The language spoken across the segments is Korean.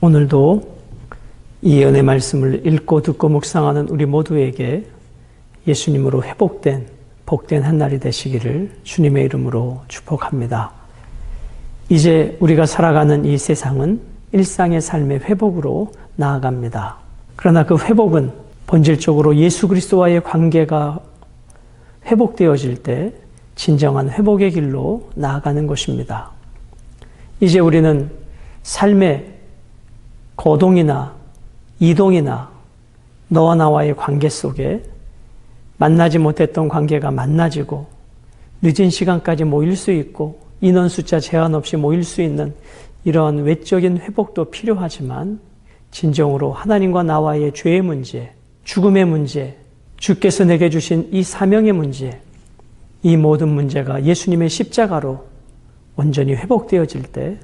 오늘도 이 은혜 말씀을 읽고 듣고 묵상하는 우리 모두에게 예수님으로 회복된 복된 한 날이 되시기를 주님의 이름으로 축복합니다. 이제 우리가 살아가는 이 세상은 일상의 삶의 회복으로 나아갑니다. 그러나 그 회복은 본질적으로 예수 그리스도와의 관계가 회복되어질 때 진정한 회복의 길로 나아가는 것입니다. 이제 우리는 삶의 거동이나 이동이나 너와 나와의 관계 속에 만나지 못했던 관계가 만나지고 늦은 시간까지 모일 수 있고 인원 숫자 제한 없이 모일 수 있는 이러한 외적인 회복도 필요하지만 진정으로 하나님과 나와의 죄의 문제, 죽음의 문제, 주께서 내게 주신 이 사명의 문제, 이 모든 문제가 예수님의 십자가로 온전히 회복되어질 때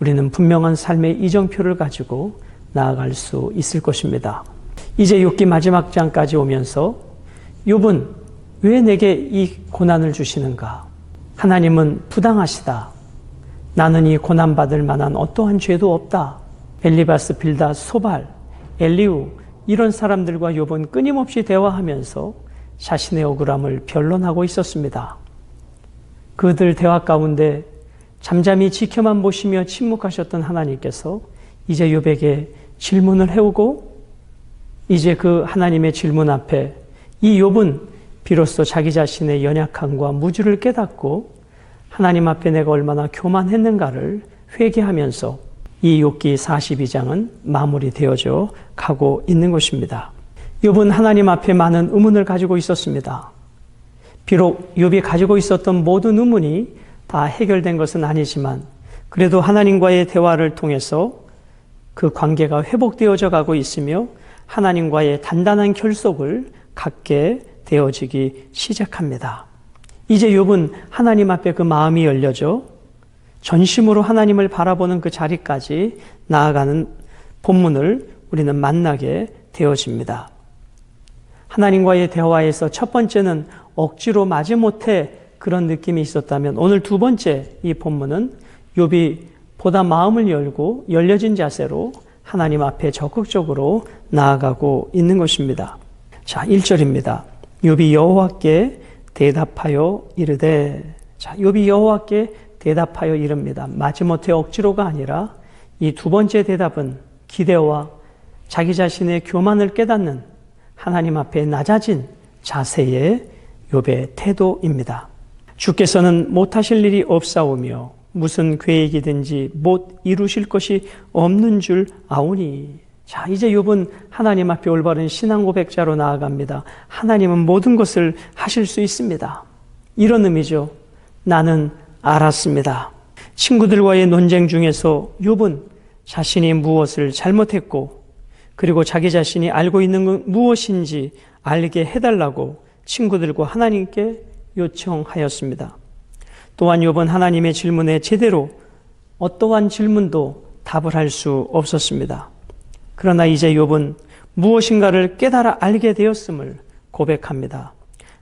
우리는 분명한 삶의 이정표를 가지고 나아갈 수 있을 것입니다. 이제 욥기 마지막 장까지 오면서 욥은 왜 내게 이 고난을 주시는가? 하나님은 부당하시다. 나는 이 고난 받을 만한 어떠한 죄도 없다. 엘리바스, 빌다, 소발, 엘리우 이런 사람들과 욥은 끊임없이 대화하면서 자신의 억울함을 변론하고 있었습니다. 그들 대화 가운데 잠잠히 지켜만 보시며 침묵하셨던 하나님께서 이제 욥에게 질문을 해오고 이제 그 하나님의 질문 앞에 이 욥은 비로소 자기 자신의 연약함과 무주를 깨닫고 하나님 앞에 내가 얼마나 교만했는가를 회개하면서 이 욥기 42장은 마무리되어져 가고 있는 것입니다. 욥은 하나님 앞에 많은 의문을 가지고 있었습니다. 비록 욥이 가지고 있었던 모든 의문이 다 해결된 것은 아니지만 그래도 하나님과의 대화를 통해서 그 관계가 회복되어져 가고 있으며 하나님과의 단단한 결속을 갖게 되어지기 시작합니다. 이제 욥은 하나님 앞에 그 마음이 열려져 전심으로 하나님을 바라보는 그 자리까지 나아가는 본문을 우리는 만나게 되어집니다. 하나님과의 대화에서 첫 번째는 억지로 마지못해 그런 느낌이 있었다면 오늘 두 번째 이 본문은 욥이 보다 마음을 열고 열려진 자세로 하나님 앞에 적극적으로 나아가고 있는 것입니다. 자, 1절입니다. 욥이 여호와께 대답하여 이르되 자, 욥이 여호와께 대답하여 이릅니다. 마지못해 억지로가 아니라 이 두 번째 대답은 기대와 자기 자신의 교만을 깨닫는 하나님 앞에 낮아진 자세의 욥의 태도입니다. 주께서는 못하실 일이 없사오며 무슨 계획이든지 못 이루실 것이 없는 줄 아오니. 자, 이제 욥은 하나님 앞에 올바른 신앙 고백자로 나아갑니다. 하나님은 모든 것을 하실 수 있습니다. 이런 의미죠. 나는 알았습니다. 친구들과의 논쟁 중에서 욥은 자신이 무엇을 잘못했고 그리고 자기 자신이 알고 있는 건 무엇인지 알게 해달라고 친구들과 하나님께 요청하였습니다. 또한 욥은 하나님의 질문에 제대로 어떠한 질문도 답을 할 수 없었습니다. 그러나 이제 욥은 무엇인가를 깨달아 알게 되었음을 고백합니다.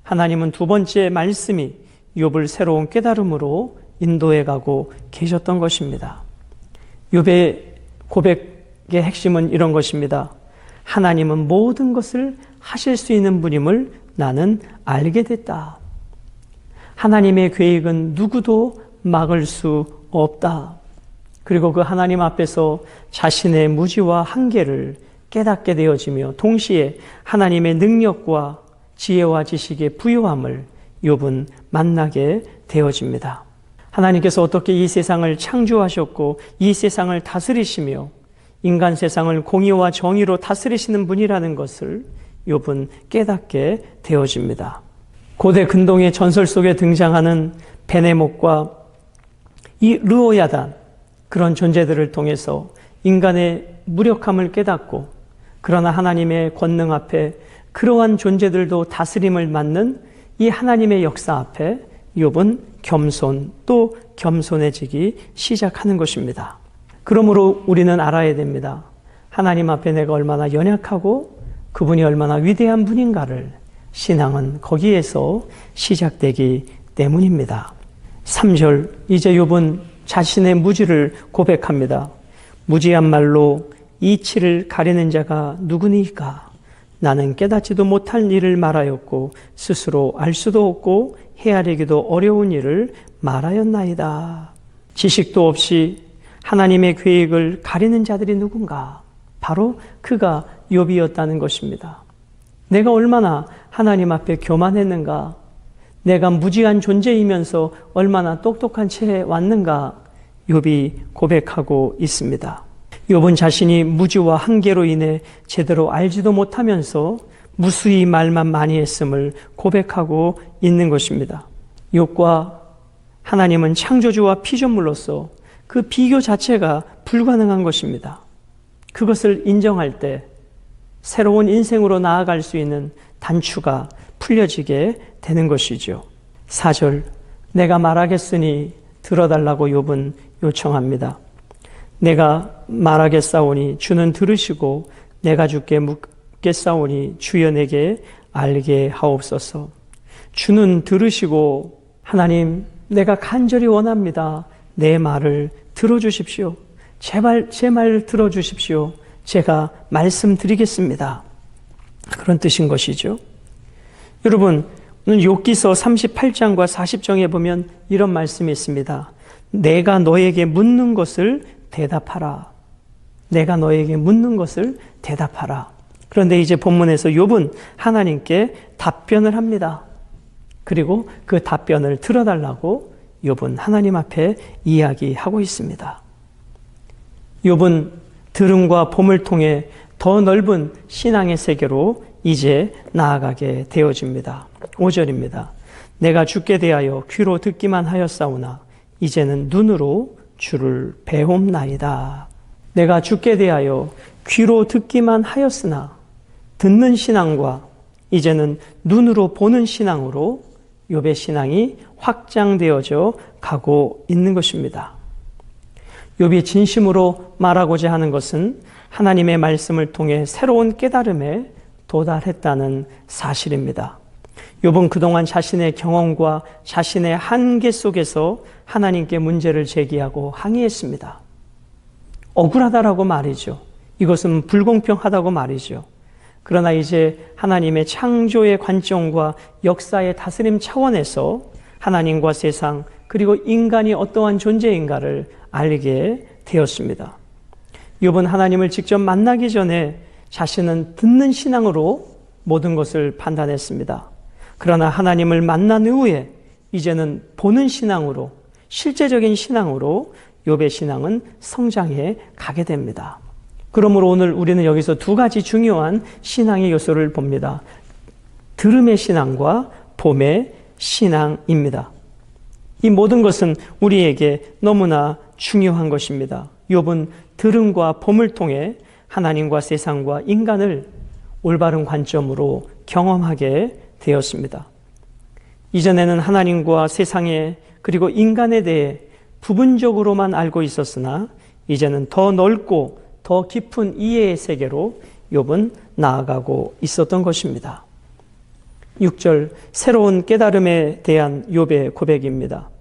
하나님은 두 번째 말씀이 욥을 새로운 깨달음으로 인도해 가고 계셨던 것입니다. 욥의 고백의 핵심은 이런 것입니다. 하나님은 모든 것을 하실 수 있는 분임을 나는 알게 됐다. 하나님의 계획은 누구도 막을 수 없다. 그리고 그 하나님 앞에서 자신의 무지와 한계를 깨닫게 되어지며 동시에 하나님의 능력과 지혜와 지식의 부유함을 욥은 만나게 되어집니다. 하나님께서 어떻게 이 세상을 창조하셨고 이 세상을 다스리시며 인간 세상을 공의와 정의로 다스리시는 분이라는 것을 욥은 깨닫게 되어집니다. 고대 근동의 전설 속에 등장하는 베네목과 이 르오야단 그런 존재들을 통해서 인간의 무력함을 깨닫고 그러나 하나님의 권능 앞에 그러한 존재들도 다스림을 맡는 이 하나님의 역사 앞에 욥은 겸손 또 겸손해지기 시작하는 것입니다. 그러므로 우리는 알아야 됩니다. 하나님 앞에 내가 얼마나 연약하고 그분이 얼마나 위대한 분인가를 신앙은 거기에서 시작되기 때문입니다. 3절 이제 욥은 자신의 무지를 고백합니다. 무지한 말로 이치를 가리는 자가 누구니까? 나는 깨닫지도 못할 일을 말하였고 스스로 알 수도 없고 헤아리기도 어려운 일을 말하였나이다. 지식도 없이 하나님의 계획을 가리는 자들이 누군가? 바로 그가 욥이었다는 것입니다. 내가 얼마나 하나님 앞에 교만했는가? 내가 무지한 존재이면서 얼마나 똑똑한 채 왔는가? 욥이 고백하고 있습니다. 욥은 자신이 무지와 한계로 인해 제대로 알지도 못하면서 무수히 말만 많이 했음을 고백하고 있는 것입니다. 욥과 하나님은 창조주와 피조물로서 그 비교 자체가 불가능한 것입니다. 그것을 인정할 때 새로운 인생으로 나아갈 수 있는 단추가 풀려지게 되는 것이죠. 4절 내가 말하겠으니 들어달라고 욥은 요청합니다. 내가 말하겠사오니 주는 들으시고 내가 주께 묻겠사오니 주여 내게 알게 하옵소서. 주는 들으시고 하나님 내가 간절히 원합니다. 내 말을 들어주십시오. 제발 제 말 들어주십시오. 제가 말씀드리겠습니다. 그런 뜻인 것이죠. 여러분, 오늘 욥기서 38장과 40장에 보면 이런 말씀이 있습니다. 내가 너에게 묻는 것을 대답하라. 내가 너에게 묻는 것을 대답하라. 그런데 이제 본문에서 욥은 하나님께 답변을 합니다. 그리고 그 답변을 들어달라고 욥은 하나님 앞에 이야기하고 있습니다. 욥은 들음과 봄을 통해 더 넓은 신앙의 세계로 이제 나아가게 되어집니다. 5절입니다. 내가 죽게 대하여 귀로 듣기만 하였사오나 이제는 눈으로 주를 배움나이다. 내가 죽게 대하여 귀로 듣기만 하였으나 듣는 신앙과 이제는 눈으로 보는 신앙으로 욥의 신앙이 확장되어져 가고 있는 것입니다. 욥이 진심으로 말하고자 하는 것은 하나님의 말씀을 통해 새로운 깨달음에 도달했다는 사실입니다. 욥은 그동안 자신의 경험과 자신의 한계 속에서 하나님께 문제를 제기하고 항의했습니다. 억울하다라고 말이죠. 이것은 불공평하다고 말이죠. 그러나 이제 하나님의 창조의 관점과 역사의 다스림 차원에서 하나님과 세상 그리고 인간이 어떠한 존재인가를 알게 되었습니다. 욥은 하나님을 직접 만나기 전에 자신은 듣는 신앙으로 모든 것을 판단했습니다. 그러나 하나님을 만난 후에 이제는 보는 신앙으로 실제적인 신앙으로 욥의 신앙은 성장해 가게 됩니다. 그러므로 오늘 우리는 여기서 두 가지 중요한 신앙의 요소를 봅니다. 들음의 신앙과 봄의 신앙입니다. 이 모든 것은 우리에게 너무나 중요한 것입니다. 욥은 들음과 봄을 통해 하나님과 세상과 인간을 올바른 관점으로 경험하게 되었습니다. 이전에는 하나님과 세상에 그리고 인간에 대해 부분적으로만 알고 있었으나 이제는 더 넓고 더 깊은 이해의 세계로 욥은 나아가고 있었던 것입니다. 6절 새로운 깨달음에 대한 욥의 고백입니다.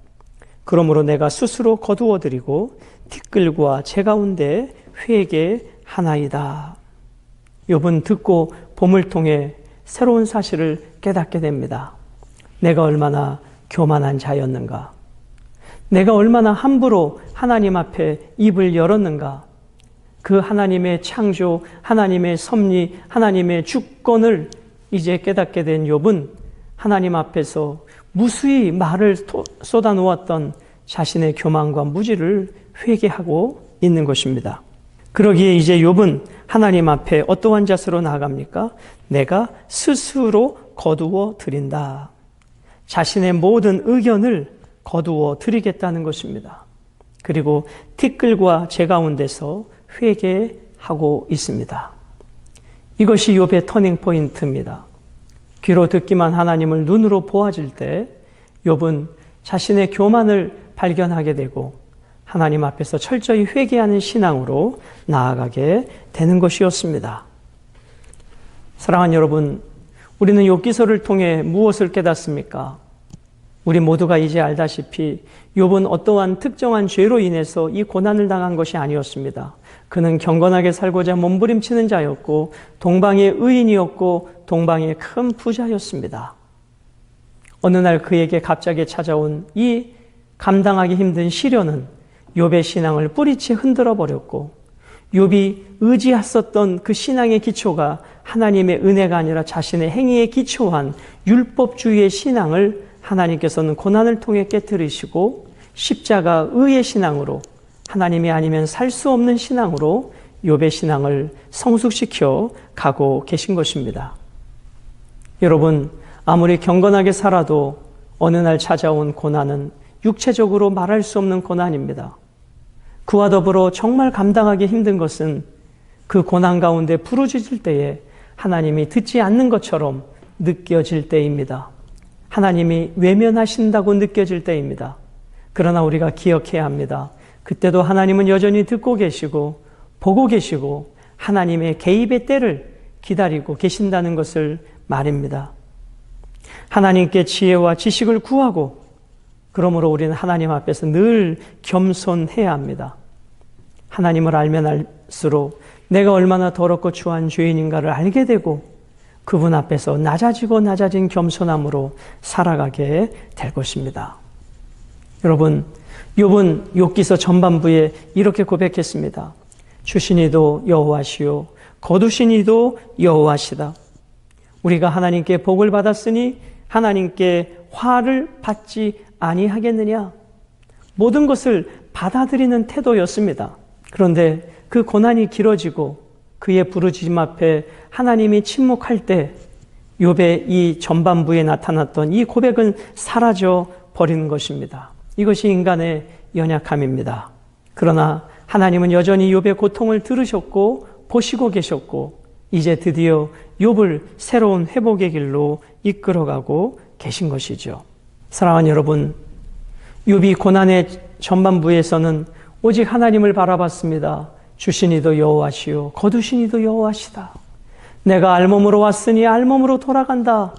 그러므로 내가 스스로 거두어 드리고 티끌과 제 가운데 회개 하나이다. 욥은 듣고 봄을 통해 새로운 사실을 깨닫게 됩니다. 내가 얼마나 교만한 자였는가? 내가 얼마나 함부로 하나님 앞에 입을 열었는가? 그 하나님의 창조, 하나님의 섭리, 하나님의 주권을 이제 깨닫게 된 욥은 하나님 앞에서 무수히 말을 쏟아 놓았던 자신의 교만과 무지를 회개하고 있는 것입니다. 그러기에 이제 욥은 하나님 앞에 어떠한 자세로 나아갑니까? 내가 스스로 거두어 드린다. 자신의 모든 의견을 거두어 드리겠다는 것입니다. 그리고 티끌과 제 가운데서 회개하고 있습니다. 이것이 욥의 터닝 포인트입니다. 귀로 듣기만 하나님을 눈으로 보아질 때 욥은 자신의 교만을 발견하게 되고 하나님 앞에서 철저히 회개하는 신앙으로 나아가게 되는 것이었습니다. 사랑하는 여러분, 우리는 욥기서를 통해 무엇을 깨닫습니까? 우리 모두가 이제 알다시피 욥은 어떠한 특정한 죄로 인해서 이 고난을 당한 것이 아니었습니다. 그는 경건하게 살고자 몸부림치는 자였고 동방의 의인이었고 동방의 큰 부자였습니다. 어느 날 그에게 갑자기 찾아온 이 감당하기 힘든 시련은 욥의 신앙을 뿌리채 흔들어 버렸고 욥이 의지했었던 그 신앙의 기초가 하나님의 은혜가 아니라 자신의 행위에 기초한 율법주의의 신앙을 하나님께서는 고난을 통해 깨뜨리시고 십자가 의의 신앙으로 하나님이 아니면 살 수 없는 신앙으로 욥의 신앙을 성숙시켜 가고 계신 것입니다. 여러분 아무리 경건하게 살아도 어느 날 찾아온 고난은 육체적으로 말할 수 없는 고난입니다. 그와 더불어 정말 감당하기 힘든 것은 그 고난 가운데 부르짖을 때에 하나님이 듣지 않는 것처럼 느껴질 때입니다. 하나님이 외면하신다고 느껴질 때입니다. 그러나 우리가 기억해야 합니다. 그때도 하나님은 여전히 듣고 계시고 보고 계시고 하나님의 개입의 때를 기다리고 계신다는 것을 말입니다. 하나님께 지혜와 지식을 구하고 그러므로 우리는 하나님 앞에서 늘 겸손해야 합니다. 하나님을 알면 알수록 내가 얼마나 더럽고 추한 죄인인가를 알게 되고 그분 앞에서 낮아지고 낮아진 겸손함으로 살아가게 될 것입니다. 여러분, 욥은 욥기서 전반부에 이렇게 고백했습니다. 주신이도 여호와시요 거두신이도 여호와시다. 우리가 하나님께 복을 받았으니 하나님께 화를 받지 아니하겠느냐? 모든 것을 받아들이는 태도였습니다. 그런데 그 고난이 길어지고 그의 부르짖음 앞에 하나님이 침묵할 때 욥의 이 전반부에 나타났던 이 고백은 사라져 버리는 것입니다. 이것이 인간의 연약함입니다. 그러나 하나님은 여전히 욥의 고통을 들으셨고 보시고 계셨고 이제 드디어 욥을 새로운 회복의 길로 이끌어가고 계신 것이죠. 사랑하는 여러분, 욥이 고난의 전반부에서는 오직 하나님을 바라봤습니다. 주신 이도 여호와시요 거두신 이도 여호와시다. 내가 알몸으로 왔으니 알몸으로 돌아간다.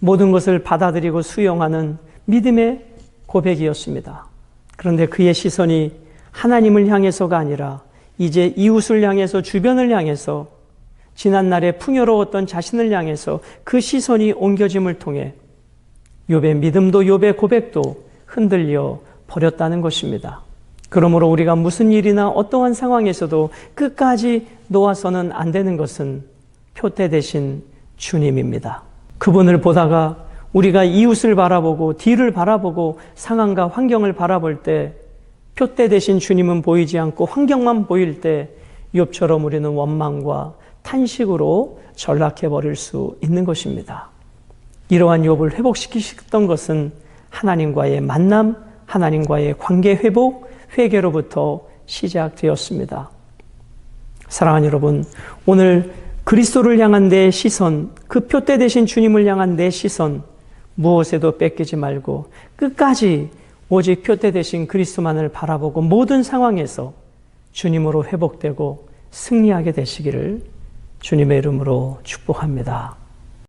모든 것을 받아들이고 수용하는 믿음의 고백이었습니다. 그런데 그의 시선이 하나님을 향해서가 아니라 이제 이웃을 향해서 주변을 향해서 지난날에 풍요로웠던 자신을 향해서 그 시선이 옮겨짐을 통해 욥의 믿음도 욥의 고백도 흔들려 버렸다는 것입니다. 그러므로 우리가 무슨 일이나 어떠한 상황에서도 끝까지 놓아서는 안 되는 것은 표태 대신 주님입니다. 그분을 보다가 우리가 이웃을 바라보고 뒤를 바라보고 상황과 환경을 바라볼 때 표대 대신 주님은 보이지 않고 환경만 보일 때 욥처럼 우리는 원망과 탄식으로 전락해 버릴 수 있는 것입니다. 이러한 욥을 회복시키셨던 것은 하나님과의 만남, 하나님과의 관계 회복, 회개로부터 시작되었습니다. 사랑하는 여러분, 오늘 그리스도를 향한 내 시선, 그 표대 대신 주님을 향한 내 시선, 무엇에도 뺏기지 말고 끝까지 오직 표대 대신 그리스도만을 바라보고 모든 상황에서 주님으로 회복되고 승리하게 되시기를 주님의 이름으로 축복합니다.